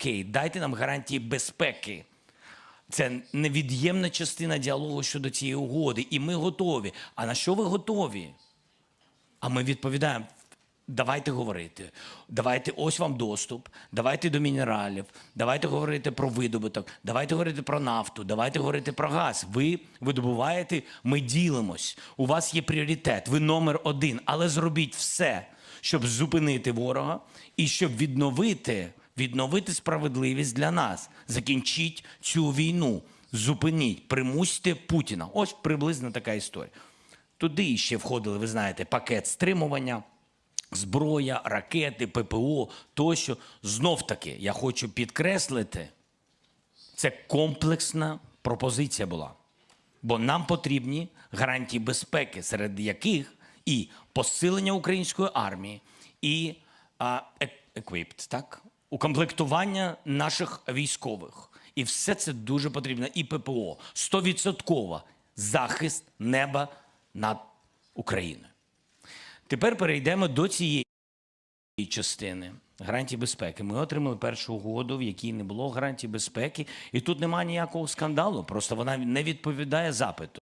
окей, дайте нам гарантії безпеки. Це невід'ємна частина діалогу щодо цієї угоди. І ми готові. А на що ви готові? А ми відповідаємо: давайте говорити. Давайте ось вам доступ, давайте до мінералів, давайте говорити про видобуток, давайте говорити про нафту, давайте говорити про газ. Ви видобуваєте, ми ділимось. У вас є пріоритет, ви номер один, але зробіть все, щоб зупинити ворога і щоб відновити, відновити справедливість для нас. Закінчіть цю війну. Зупиніть, примусьте Путіна. Ось приблизно така історія. Туди ще входили, ви знаєте, пакет стримування, зброя, ракети, ППО тощо. Знов таки, я хочу підкреслити, це комплексна пропозиція була. Бо нам потрібні гарантії безпеки, серед яких і посилення української армії, і а, е- equipped, так? Укомплектування наших військових. І все це дуже потрібно. І ППО. Стовідсотково захист неба над Україною. Тепер перейдемо до цієї частини гарантій безпеки. Ми отримали першу угоду, в якій не було гарантій безпеки, і тут немає ніякого скандалу. Просто вона не відповідає запиту.